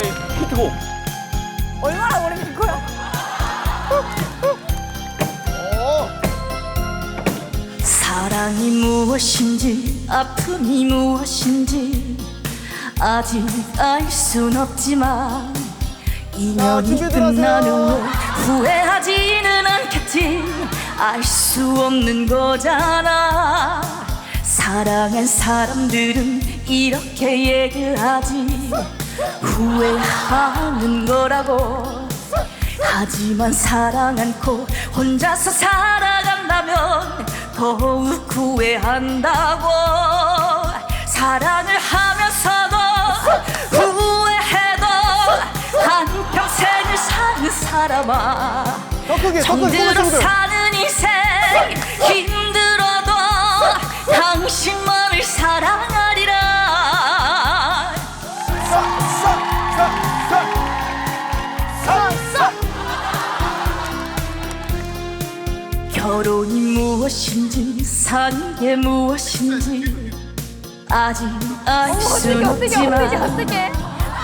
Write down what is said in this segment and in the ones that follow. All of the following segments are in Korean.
뜨거. 얼마나 오래 된 거야? 어. 사랑이 무엇인지 아픔이 무엇인지 아직 알 순 없지만 인연이 준비 들어가세요. 끝나면 후회하지는 않겠지 알 수 없는 거잖아 사랑한 사람들은 이렇게 얘기를 하지 후회하는 거라고. 하지만 사랑 않고 혼자서 살아간다면 더욱 후회한다고. 사랑을 하면서도 후회해도 한평생을 사는 사람아. 더 크게, 더 크게, 정들어 친구들. 사는 인생 힘 결혼이 무엇인지 사는 게 무엇인지 아직 알 어떻게 없지만?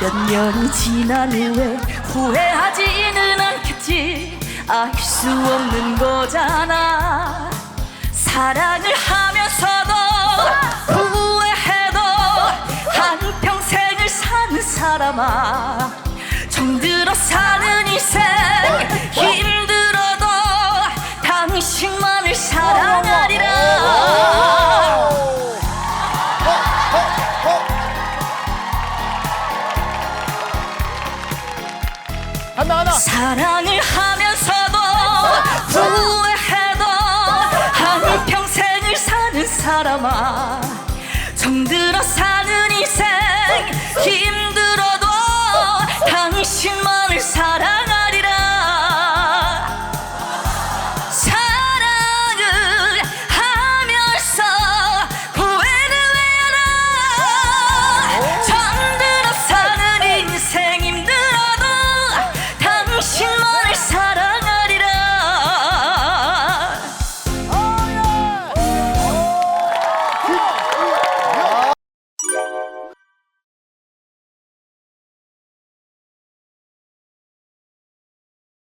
몇 년이 지난 후에 후회하지는 않겠지 알 수 없는 거잖아 사랑을 하면서도 후회해도 한평생을 사는 사람아 정들어 사는 인생 하나 하나. 사랑을 하면서도 후회해도 한 평생을 사는 사람아